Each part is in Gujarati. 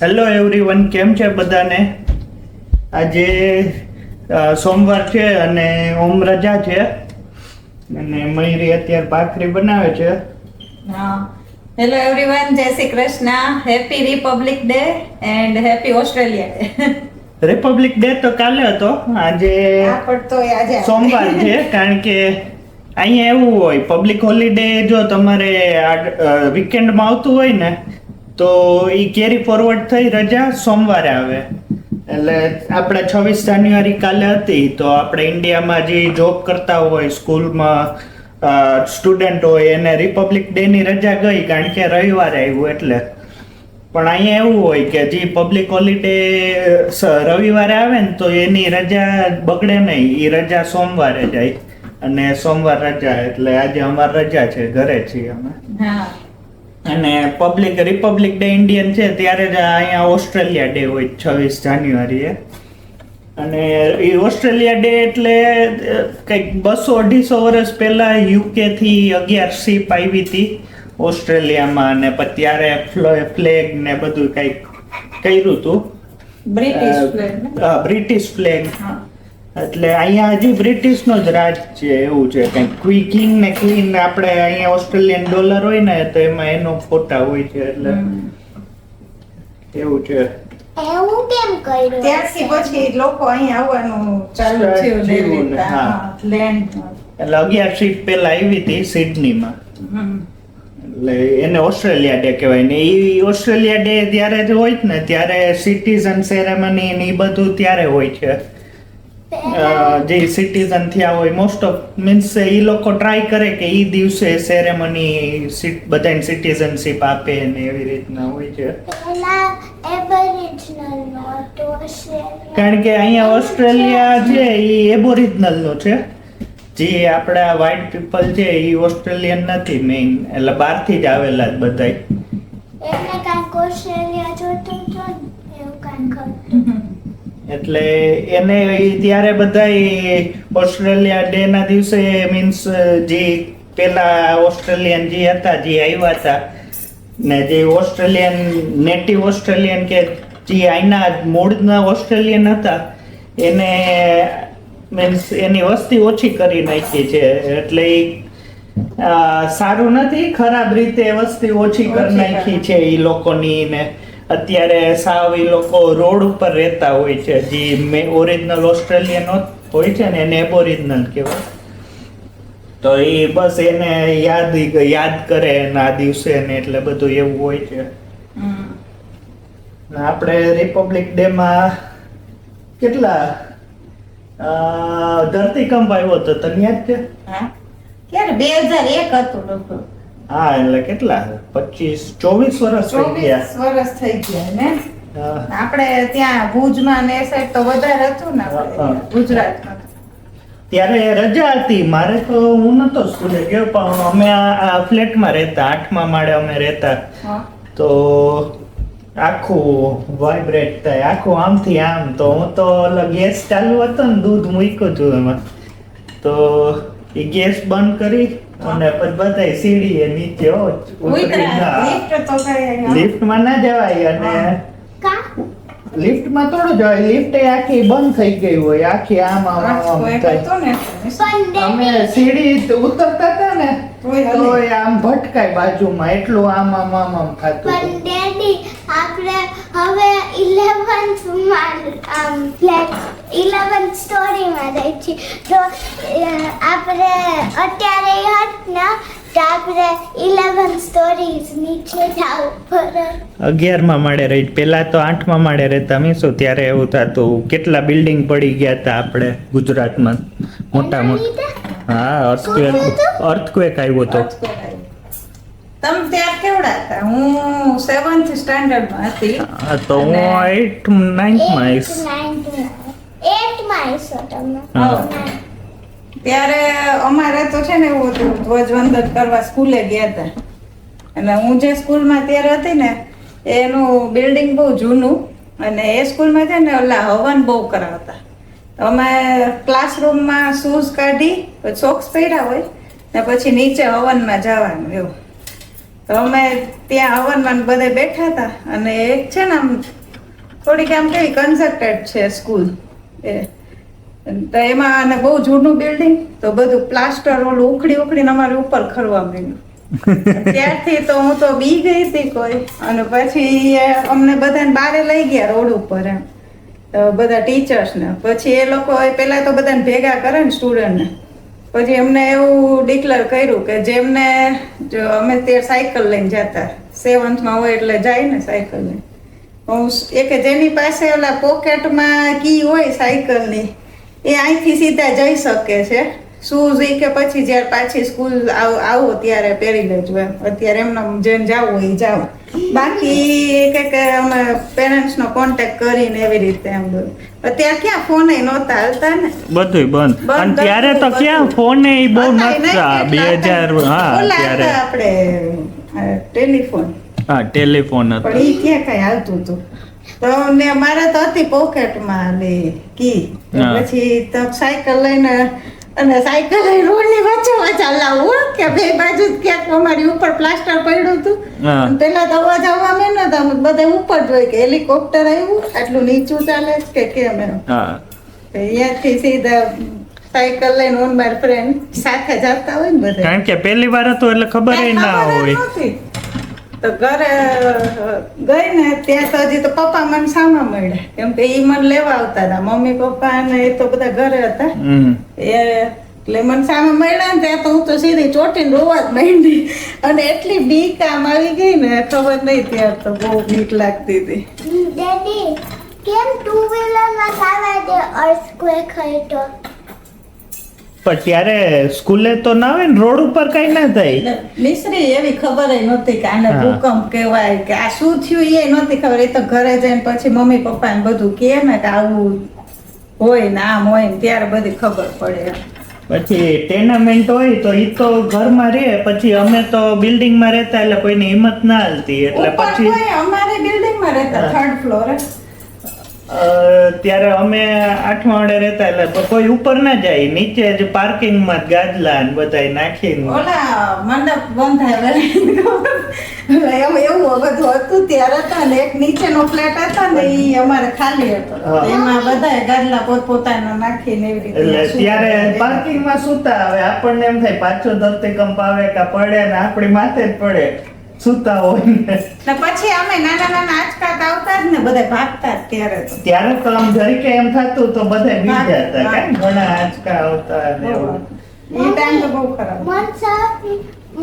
હેલો એવરીવન કેમ છે બધાને? આજે સોમવાર છે અને ઓમ રજા છે. અને મયુરી અત્યારે ભાખરી બનાવે છે. હેલો એવરીવન જય Shri Krishna. Happy republic day and happy Australia day republic day તો કાલે હતો. આજે સોમવાર છે કારણ કે અહીંયા એવું હોય પબ્લિક હોલિડે જો તમારે વીકેન્ડમાં આવતું હોય ને તો એ કેરી ફોરવર્ડ થઈ રજા, સોમવારે આવે. એટલે આપણે છવ્વીસ જાન્યુઆરી કાલે હતી, તો આપણે ઇન્ડિયામાં જે જોબ કરતા હોય, સ્કૂલમાં સ્ટુડન્ટ હોય, એને રિપબ્લિક ડેની રજા ગઈ, કારણ કે રવિવારે આવ્યું એટલે. પણ અહીંયા એવું હોય કે જે પબ્લિક હોલિડે રવિવારે આવે ને, તો એની રજા બગડે નહીં એ રજા સોમવારે જાય. અને સોમવાર રજા, એટલે આજે અમારે રજા છે, ઘરે છીએ અમે. અને પબ્લિક રિપબ્લિક ડે ઇન્ડિયન છે ત્યારે જ અહીંયા ઓસ્ટ્રેલિયા ડે હોય છવ્વીસ જાન્યુઆરીએ. અને એ ઓસ્ટ્રેલિયા ડે એટલે કંઈક બસો અઢીસો વર્ષ પહેલા યુકે થી અગિયાર શીપ આવી હતી ઓસ્ટ્રેલિયામાં અને ત્યારે ફ્લેગ ને બધું કંઈક કર્યું હતું. બ્રિટિશ ફ્લેગ બ્રિટિશ ફ્લેગ હા. એટલે અહીંયા હજી બ્રિટિશનો જ રાજ છે એવું છે કંઈક. ક્વિકિંગ ને ક્લીન આપણે અહીંયા ઓસ્ટ્રેલિયન ડોલર હોય ને તો એમાં એનો ફોટા હોય છે એટલે એવું છે. એવું કેમ કર્યું? ત્યારથી પછી લોકો અહીંયા આવવાનું ચાલુ થયું હા. લેન્ડ એટલે અગિયાર સીટ પહેલા આવી હતી સિડનીમાં. હમ. એટલે એને ઓસ્ટ્રેલિયા ડે કહેવાય ને એ ઓસ્ટ્રેલિયા ડે જ્યારે જ હોય ને ત્યારે સિટીઝન સેરેમની ને એ બધું ત્યારે હોય છે. જે સિટીઝન થયા હોય મોસ્ટ ઓફ મીન્સ એ લોકો ટ્રાય કરે કે એ દિવસે સેરેમની બધાને સિટીઝનશીપ આપે ને એવી રીતના હોય છે. કારણ કે અહીંયા ઓસ્ટ્રેલિયા છે. એ એબોરિજનલનું છે. જે આપણા વ્હાઇટ પીપલ છે એ ઓસ્ટ્રેલિયન નથી મેઇન એટલે બહારથી જ આવેલા જ બધાય. એટલે એને ત્યારે બધા ઓસ્ટ્રેલિયા ડે ના દિવસે મીન્સ જે પેલા ઓસ્ટ્રેલિયન જે હતા જે આવ્યા હતા ને જે ઓસ્ટ્રેલિયન નેટિવ ઓસ્ટ્રેલિયન કે જે અહીંના મૂળના ઓસ્ટ્રેલિયન હતા એને મીન્સ એની વસ્તી ઓછી કરી નાખી છે. એટલે એ સારું નથી ખરાબ રીતે વસ્તી ઓછી કરી નાખી છે એ લોકોની ને. અત્યારે સાવ એ લોકો રોડ ઉપર રહેતા હોય છે. જે મે ઓરિજિનલ ઓસ્ટ્રેલિયન હોય છે ને એને એબોરિજિનલ કહેવાય. તો એ બસ એને યાદ યાદ કરે ને આ દિવસે ને એટલે બધું એવું હોય છે. આપણે રિપબ્લિક ડે માં કેટલા? ધરતીકંપ આવ્યો હતો તને યાદ છે? હા. ક્યારે? બે હજાર એક હતું લગભગ. હા એટલે કેટલા? પચીસ ચોવીસ વર્ષ થઈ ચોવીસ વર્ષ થઈ ગયા ને આપણે ત્યાં ભુજમાં ને એ સાઈડ તો વધારે હતું ને. ગુજરાતમાં. ત્યારે રજા હતી. મારે તો હું નતો સ્કૂલે ગયો પણ અમે આ આ ફ્લેટમાં રહેતા આઠમા માળે અમે રહેતા. તો આખું વાઇબ્રેટ થાય આખું આમથી આમ. તો હું તો ઓલો ગેસ ચાલુ હતો ને દૂધ મૂક્યું હતું એમાં. તો એ ગેસ બંધ કરી અને પછી બધાય સીડીએ નીચે ઉતરી ના તો કઈ લિફ્ટમાં ના જવાય અને લિફ્ટમાં થોડું જવાય. લિફ્ટ એ આખી બંધ થઈ ગઈ હોય આખી આમ આમ આમ અમે સીડી ઉતરતા હતા ને તો. આમ ભટકાય બાજુમાં. એટલું આમ આમ આમ આમ થતું પણ ડેડી આપણે હવે ઇલેવન્થમાં આમ ફ્લેટ ઇલેવન્થ સ્ટોરીમાં રહી છીએ તો આપણે અત્યારે હટ તો આપણે ઇલેવન્થ સ્ટોરીઝ નીચે જાવ અગિયારમાં માળે રહી પેલા તો આઠમા માળે રહેતા મીશું ત્યારે એવું થતું કેટલા બિલ્ડિંગ પડી ગયા હતા આપણે ગુજરાતમાં? મોટા મોટા. હા અર્થક્વેક અર્થક્વેક આવ્યો હતો તમે ત્યાં કેવડા હતા? હું સેવન્થ સ્ટાન્ડર્ડમાં હતી. હા તો હું અને- નાઇન્થમાં આવીશ. એટમાં આવીશો તમે? હા. ત્યારે અમારે તો છે ને એવું હતું ધ્વજવંદન કરવા સ્કૂલે ગયા હતા. અને હું જે સ્કૂલમાં ત્યારે હતી ને એનું બિલ્ડિંગ બહુ જૂનું અને એ સ્કૂલમાં છે ને ઓલા હવન બહુ કરાવતા. અમે ક્લાસરૂમમાં શૂઝ કાઢી પછી સોક્સ પહેર્યા હોય ને પછી નીચે હવનમાં જવાનું એવું. તો અમે ત્યાં હવનમાં બધે બેઠા હતા અને એક છે ને આમ થોડીક આમ કેવી કન્સ્ટ્રક્ટેડ છે સ્કૂલ એ તો એમાં અને બહુ જૂનું બિલ્ડિંગ તો બધું પ્લાસ્ટર ઓલું ઉખડી ઉખડીને અમારે ઉપર ખરવા માંડ્યું. ત્યારથી તો હું તો બી ગઈ હતી કોઈ અને પછી અમને બધાને બારે લઈ ગયા રોડ ઉપર એમ. બધા ટીચર્સને પછી એ લોકો પહેલાં તો બધાને ભેગા કરે ને સ્ટુડન્ટને પછી એમને એવું ડિક્લેર કર્યું કે જેમને જો અમે તે સાયકલ લઈને જતા સેવન્થમાં હોય એટલે જાય ને સાયકલ લઈને. હું એક જેની પાસે ઓલા પોકેટમાં કી હોય સાયકલની એ અહીંથી સીધા જઈ શકે છે. શૂઝ એ કે પછી જ્યારે પાછી સ્કૂલ આવો ત્યારે પહેરી લેજો એમ. અત્યારે એમને જેને જાવું એ જાઓ બાકી એક એક અમે પેરેન્ટ્સનો કોન્ટેક્ટ કરીને એવી રીતે એમ બધું. અત્યારે ક્યાં ફોન નહોતા હાલતા ને? બધું બંધ. બંધ અને ત્યારે તો ક્યાં ફોન એ બહુ હતા નતા બે હજાર હા ત્યારે હતા આપણે ટેલિફોન. હા ટેલિફોન પણ એ ક્યાં કઈ હાલતું હતું? તો ને મારા તો હતી પોકેટમાં ને કી. પછી તો સાયકલ લઈને અને સાયકલ રોડની વચ્ચે વચ્ચે હલાવું કે બે બાજુ ક્યાંક અમારી ઉપર પ્લાસ્ટર પડ્યું હતું. પેલા તો અવાજ આવવા મેં તો અમે બધા ઉપર જોઈ કે હેલિકોપ્ટર આવ્યું આટલું નીચું ચાલે છે કે કેમ એમ. અહીંયાથી સીધા સાયકલ લઈને ઓન માર ફ્રેન્ડ સાથે જતા હોય ને બધા કારણ કે પહેલી વાર હતું એટલે ખબર ના હોય. તો ઘરે ગઈ ને ત્યાં તો હજી તો પપ્પા મને સામા મળ્યા. કેમ કે ઈ મને લેવા આવતા હતા. મમ્મી પપ્પા ને એ તો બધા ઘરે હતા. એ એટલે મને સામે મળ્યા ને ત્યાં તો હું તો સીધી ચોટીને રોવા જ માંડી. અને એટલી બીક આમ આવી ગઈ ને ખબર નહીં ત્યાં તો બહુ બીક લાગતી હતી. કેમ ટુ વ્હીલરમાં સાવા દે અર્થક્વેક હોય તો પણ ત્યારે સ્કૂલે તો ના આવે ને રોડ ઉપર કઈ ના થાય મિશ્રી એવી ખબર નહોતી કે આને ભૂકંપ કહેવાય કે આ શું થયું એ નહોતી ખબર. એ તો ઘરે જઈને પછી મમ્મી પપ્પાને બધું કે ને કે આવું હોય ને આમ હોય ને ત્યારે બધી ખબર પડે પછી ટેનામેન્ટ હોય તો એ તો ઘરમાં રહે પછી અમે તો બિલ્ડિંગમાં રહેતા એટલે કોઈની હિંમત ના હાલતી. એટલે પછી અમારે બિલ્ડિંગમાં રહેતા થર્ડ ફ્લોરે ત્યારે અમે આઠમા વાડે રહેતા એટલે કોઈ ઉપર ના જાય. નીચે જ પાર્કિંગમાં ગાદલા ને બધા નાખીને. ઓલા મંડપ બંધ થાય એવું બધું હતું ત્યારે હતા ને એક નીચેનો ફ્લેટ હતા ને એ અમારે ખાલી હતો. એમાં બધા ગાદલા પોતપોતાના નાખીને એવી રીતે એટલે ત્યારે પાર્કિંગમાં સુતા. હવે આપણને એમ થાય પાછો ધરતીકંપ આવે કે પડે ને આપણી માથે જ પડે. સુતા હોય ને. ને પછી અમે નાના નાના આંચકા આવતા જ ને બધા ભાગતા જ ત્યારે તો. ત્યારે તો આમ જરીકે એમ થતું તો બધા બી જતા. કાંઈ ઘણા આંચકા આવતા ને એવું. એ ટાઈમ તો બહુ ખરાબ.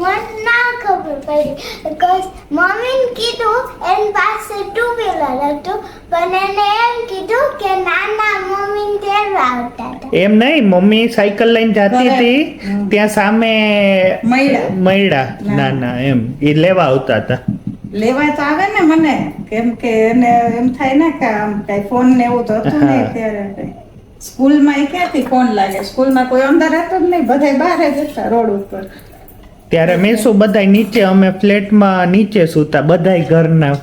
મન ના ખબર પડી. બીકોઝ મમ્મીને કીધું એની પાસે ટુ વ્હીલર હતું પણ એને એમ કીધું કે નાના મમ્મીને તેડવા આવતા હતા. એમ નહીં મમ્મી સાયકલ લઈને જાતી હતી ત્યાં સામે. મયડા. નાના એમ. એ લેવા આવતા હતા. લેવા તો આવે ને મને. કેમ કે એને એમ થાય ને કે આમ કઈ ફોન ને એવું તો હતું નહીં. ત્યારે સ્કૂલમાં એ ક્યાંથી ફોન લાગે? સ્કૂલમાં કોઈ અંદર હતો જ નહીં. બધા બહાર જ હતા રોડ ઉપર. ત્યારે મેં શું બધાય નીચે અમે ફ્લેટમાં નીચે સૂતા બધાય ઘરના.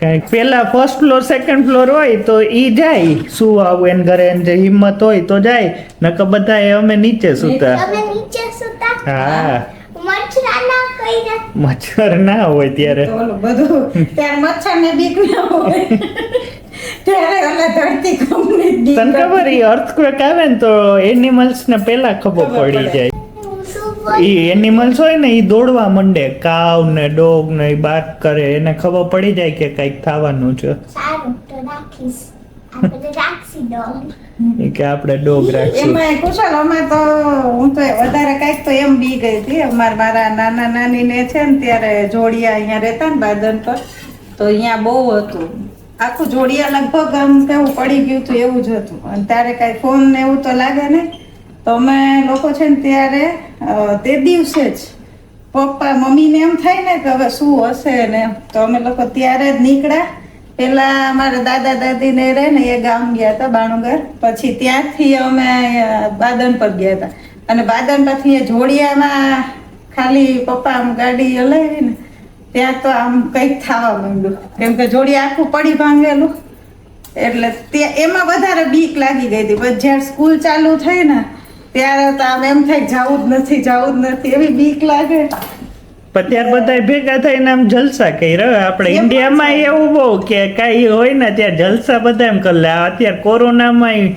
કારણ કે પેલા ફર્સ્ટ ફ્લોર સેકન્ડ ફ્લોર હોય તો એ જાય શું આવું એને ઘરે એને જે હિંમત હોય તો જાય નકર બધાય અમે નીચે સૂતા. સુતા. હા. મચ્છરા ના કઈ મચ્છર ના હોય ત્યારે. બધું તને ખબર એ અર્થક્વેક આવે ને તો એનિમલ્સ ને પેલા ખબર પડી. જાય. બોલ એનિમલ્સ હોય ને એ દોડવા માંડે. કાવ ને ડોગ ને એ બાત કરે. એને ખબર પડી જાય કે કંઈક થવાનું છે. સારું તો રાખીશ. આપણે રાખશી ડોગ. ઈ કે આપણે ડોગ રાખશું. એમાં કુશલ અમે તો હું તો વધારે કંઈક તો એમ બી ગઈ હતી. અમાર મારા નાના નાની ને છે ને ત્યારે જોડિયા અહીંયા રહેતા ને બાદન પર. તો અહીંયા બહુ હતું. આખું જોડિયા લગભગ આમ કેવું પડી ગયું હતું એવું જ હતું. અને ત્યારે કઈ ફોન ને એવું તો લાગે નહીં. તો અમે લોકો છે ને ત્યારે તે દિવસે જ પપ્પા, મમ્મીને એમ થાય ને કે હવે શું હશે ને. તો અમે લોકો ત્યારે જ નીકળ્યા. પેલા અમારા દાદા દાદી ને રહે ને એ ગામ ગયા હતા બાણુગર. પછી ત્યાંથી અમે બાદન પર ગયા હતા. અને બાદન પછી એ જોડિયામાં ખાલી પપ્પા આમ ગાડી હલાવી ને ત્યાં તો આમ કંઈક થવા માંડ્યું. કેમ કે જોડિયા આખું પડી ભાંગેલું. એટલે ત્યાં એમાં વધારે બીક લાગી ગઈ હતી. પછી જ્યારે સ્કૂલ ચાલુ થઈ ને ત્યારે તો આમ એમ થાય જવું જ નથી જવું જ નથી એવી બીક લાગે. પણ ત્યાર બધા ભેગા થઈને આમ જલસા કર્યા. આપણે ઇન્ડિયામાં એવું બહુ કે કાંઈ હોય ને ત્યાં જલસા બધા એમ કરી લે. અત્યારે કોરોનામાં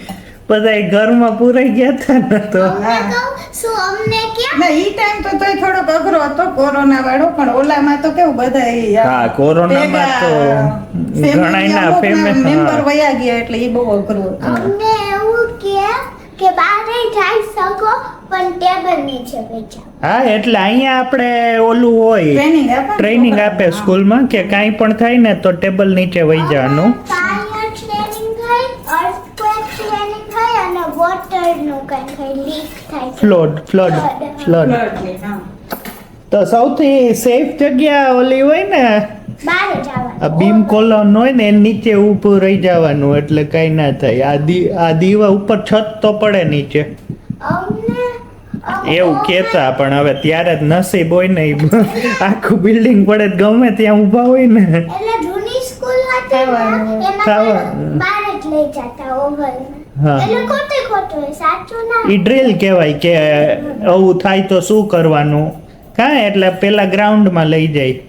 બધા ઘરમાં પૂરાઈ ગયા હતા ને તો. ના ઈ ટાઈમ તો તોય થોડોક અઘરો હતો કોરોના વાળો પણ ઓલામાં તો કેવું બધા હા, કોરોનામાં તો હા. વયા ગયા એટલે ઈ બહુ અઘરું હતું. કે બહાર જઈ શકો પણ ટેબલ નીચે બેઠા હા એટલે અહીંયા આપણે ઓલું હોય ટ્રેનિંગ આપે સ્કૂલમાં કે કાંઈ પણ થાય ને તો ટેબલ નીચે વહી જવાનું. Flood flood flood. તો સૌથી સેફ જગ્યા ઓલી હોય ને આ બીમ કોલોન હોય ને એ નીચે ઊભું રહી જવાનું એટલે કાંઈ ના થાય. આ દી આ દીવા ઉપર છત તો પડે નીચે. એવું કહેતા પણ હવે ત્યારે જ નસીબ હોય ને આખું બિલ્ડિંગ પડે ગમે ત્યાં ઊભા હોય ને. એટલે જૂની સ્કૂલ હતી ને, ખાવાનું. એમાં ખાવાનું. બહાર જ લઈ જતા ઓવલ. હા. એટલે ખોટે ખોટું હોય, સાચું ના ઈ ડ્રિલ કહેવાય કે આવું થાય તો શું કરવાનું? કાં એટલે પેલા ગ્રાઉન્ડમાં લઈ જાય.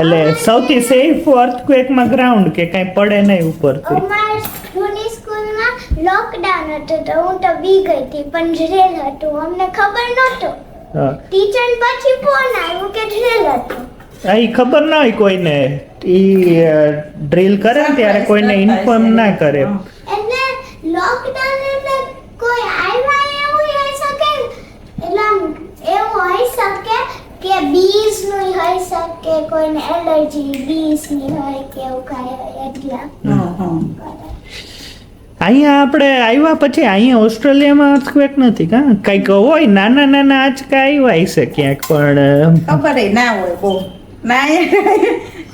એટલે સૌથી સેફ અર્થક્વેકમાં ગ્રાઉન્ડ કે કાંઈ પડે નહીં ઉપરથી. અમારી જૂની સ્કૂલમાં લોકડાઉન હતું તો હું તો બી ગઈ હતી પણ ડ્રિલ હતું અમને ખબર નહોતો. ટીચર પછી ફોન આવ્યો કે ડ્રિલ હતું. આ ખબર ના હોય કોઈને. ઈ ડ્રિલ કરે ને ત્યારે કોઈને ઇન્ફોર્મ ના કરે. એટલે લોકડાઉન એટલે કોઈ આવ્યા એવું હોઈ શકે? એટલે એવું હોઈ શકે કે બીસનું હોય શકે કોઈને એલર્જી બીસની હોય કે એવું કાંઈ હોય એટલે. હા, હા. અહીંયા આપણે આવ્યા પછી અહીંયા ઓસ્ટ્રેલિયામાં અર્થક્વેક નથી કા? કંઈક હોય નાના નાના આંચકા આવ્યા હશે ક્યાંક પણ ખબર ના હોય બહુ. ના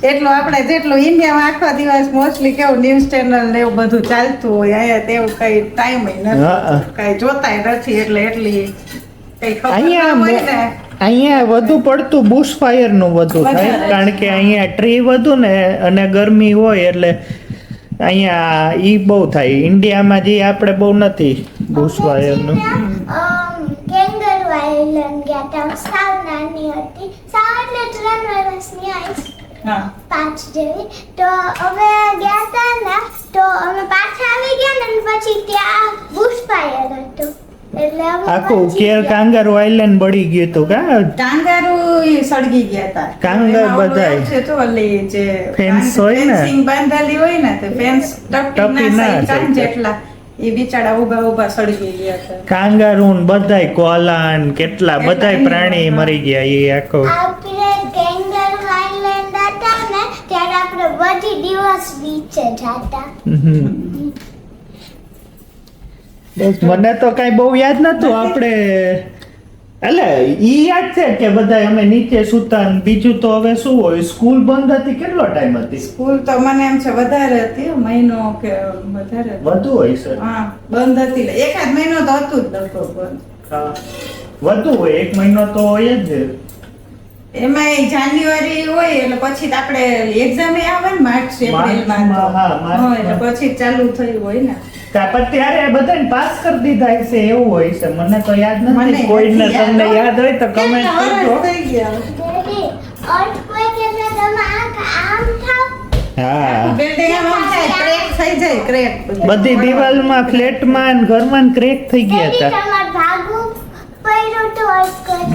એટલું આપણે જેટલું ઇન્ડિયામાં આખો દિવસ મોસ્ટલી કેવું ન્યૂઝ ચેનલ ને એવું બધું ચાલતું હોય અહીંયા તેવું કઈ ટાઈમ. નથી. કઈ જોતાય નથી એટલે એટલી કઈ ખબર ના હોય ને. અહીંયા વધુ પડતું બુશ ફાયરનું વધુ થાય કારણ કે અહીંયા ટ્રી વધુ ને અને ગરમી હોય એટલે અહીંયા ઈ બહુ થાય. ઇન્ડિયામાં જે આપણે બહુ નથી બુશ ફાયરનું કેંગરુ આઇલેન્ડ ગયા હતા હું સાવ નાની હતી. સાવ એટલે ત્રણ વર્ષની આવીશ હા. પાંચ જેવી. તો અમે ગયા હતા ને તો અમે પાછા આવી ગયા ને પછી ત્યાં બુશ ફાયર હતું. આખું કેર ગયા. આઈલેન્ડ બળી ગયું હતું કા? કાંગારું સળગી ગયા હતા. કાંગાર બધાય. એવું છે તો ઓલી જે Fence હોય ને? બાંધેલી હોય ને તો ફેન્સ ટપી ટપી ના ના જાય જેટલા. એ બિચારા ઊભા ઊભા સળગી ગયા હતા. કાંગારૂન બધાય કોલાન કેટલા બધા બધાય પ્રાણી મરી ગયા એ આખો. આપણે કેંગરુ આઇલેન્ડ હતા ને ત્યારે આપણે બધી દિવસ બીચે જતા. મને તો કઈ બહુ યાદ નતું આપણે એટલે ઈ યાદ છે કે બધા અમે નીચે સુતા બીજું તો હવે શું હોય સ્કૂલ બંધ હતી કેટલો ટાઈમ હતી? સ્કૂલ તો મને એમ છે વધારે હતી મહિનો કે વધારે વધુ હોય છે હા બંધ હતી એકાદ મહિનો તો હતું જ લગભગ બંધ. હા. વધુ હોય એક મહિનો તો હોય જ. એમાં જાન્યુઆરી હોય એટલે પછી આપણે એક્ઝામ આવે ને માર્ચ એપ્રિલમાં તો. હા, એટલે પછી ચાલુ થયું હોય ને. પણ ત્યારે બધાને પાસ કરી દીધા છે એવું હોય છે. મને તો યાદ નથી કોઈને તમને યાદ. હોય તો કમેન્ટ કરજો. બિલ્ડિંગ બધી દિવાલમાં ફ્લેટમાં ઘરમાં ક્રેક થઈ ગયા હતા.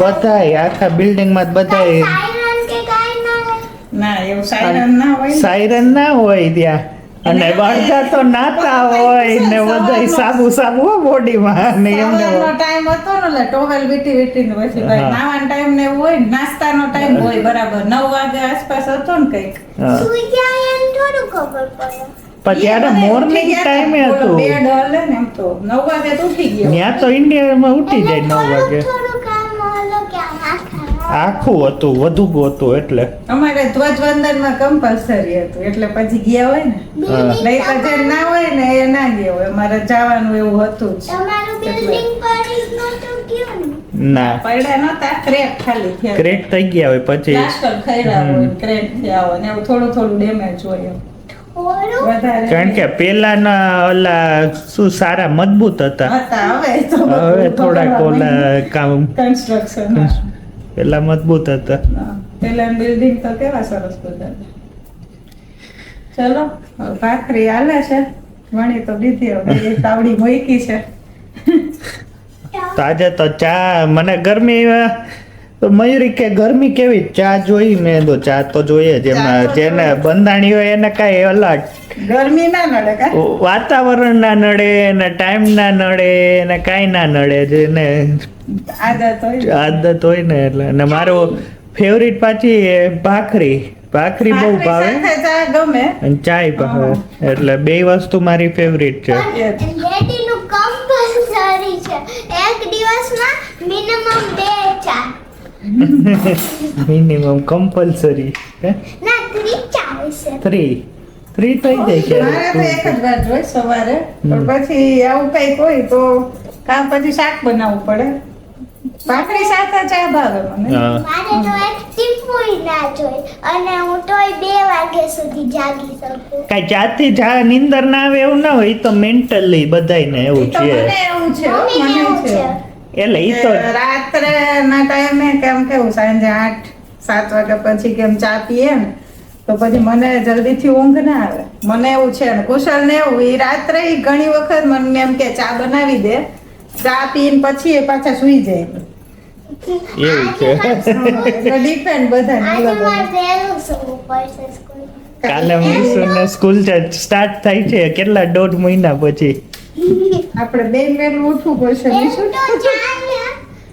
બધાય આખા બિલ્ડિંગમાં જ બધાય. સાયરન કે કાંઈ ના એવું સાયરન ના હોય સાયરન ના હોય ત્યાં. અને બધા તો નાતા હોય ને બધા સાબુ સાબુ બોડીમાં ને એમને ટાઈમ હતો ને એટલે ટોવેલ વીટી વીટી ને પછી ભાઈ નાવાનો ટાઈમ ને હોય નાસ્તાનો ટાઈમ હોય બરાબર. નવ વાગે આસપાસ હતો ને કંઈક. સુઈ જાય એમ થોડું ખબર પડે? પણ ત્યારે મોર્નિંગ ટાઈમે હતું. બેડ હલે ને એમ તો. નવ વાગે તો ઉઠી ગયો. ત્યાં તો ઇન્ડિયામાં ઉઠી જાય એટલે નવ વાગે. આખા હતું વધુ હતું એટલે. અમારે ધ્વજવંદનમાં કમ્પલસરી હતું એટલે પછી ગયા હોય ને? નહીં તો જે ના હોય ને એ ના ગયા હોય. અમારે જવાનું એવું હતું જ. ને? પડ્યા નતા ક્રેક ખાલી થયા. ક્રેક થઈ ગયા હોય પછી. પ્લાસ્ટર ખર્યા હોય ક્રેક થયા હોય ને એવું થોડું થોડું ડેમેજ હોય કારણ કે પેલાના ઓલા શું સારા મજબૂત હતા. હતા હવે હવે થોડાક ઓલા કામ કન્સ્ટ્રક્શન પેલા મજબૂત હતા. પેલા બિલ્ડિંગ તો કેવા સરસ બધા. ચલો ભાખરી આલે છે. વણી તો દીધી હવે તાવડી મૂકી છે. તાજે તો ચા મને ગરમી તો મયુરી કે ગરમી કેવી? ચા જોઈ મેં તો ચા તો જોઈએ જેમાં જેને બંધાણી હોય એને કાંઈ અલર્ટ ગરમી ના નડે વાતાવરણ ના નડે ને ટાઈમ ના નડે ને કાંઈ ના નડે જેને આદત હોય ને. એટલે. અને મારો ફેવરિટ પાછી ભાખરી. ભાખરી બહુ ભાવે. ગમે. અને ચાય ભાવે. એટલે બે વસ્તુ મારી ફેવરિટ છે. પણ કમ્પલસરી છે. એક દિવસમાં મિનિમમ બે ચા. મિનિમમ કમ્પલસરી ના થ્રી થ્રી થ્રી થઈ જાય મારે તો એક જ વાર જોઈ સવારે. પણ પછી આવું કંઈક હોય તો કામ પછી શાક બનાવવું પડે. ભાખરી સાથે ચા ભાવે મને. મારે તો એક ટીપુય ના જોઈ અને હું તોય બે વાગે સુધી જાગી શકું. કાઈ જાતથી જા નીંદર ના આવે એવું ના હોય તો મેન્ટલી બધાયને એવું છે. મને એવું છે મને એવું છે. એટલે ઈ તો રાત્રે ના ટાઈમે કેમ કેવું સાંજે આઠ સાત વાગ્યા પછી કેમ ચા પીએ ને તો પછી મને જલ્દીથી ઊંઘ ના આવે. મને એવું છે ને કુશલ ને એવું ઈ રાત્રે ઘણી વખત મને એમ કે ચા બનાવી દે ચા પીને પછી એ પાછા સુઈ જાય. એવું છે ડિપેન્ડ કાલે મીસુને સ્કૂલ સ્ટાર્ટ થાય છે કેટલા દોઢ મહિના પછી? આપણે બે વહેલું ઉઠવું પડશે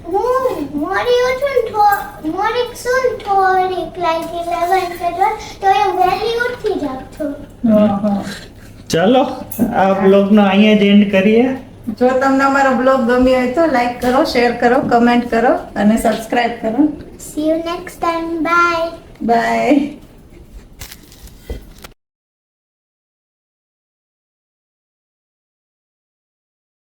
હું મોડી ઉઠું મોડી સુન થોડીક લાઈક ઇલેવન કે તો એ વેલી ઉઠી જાવ છું. હા, હા. ચલો આ બ્લોગનો અહીંયા જ એન્ડ કરીએ. જો તમને અમારો બ્લોગ ગમ્યો હોય તો લાઈક કરો શેર કરો કમેન્ટ કરો અને સબસ્ક્રાઇબ કરો. See you next time bye bye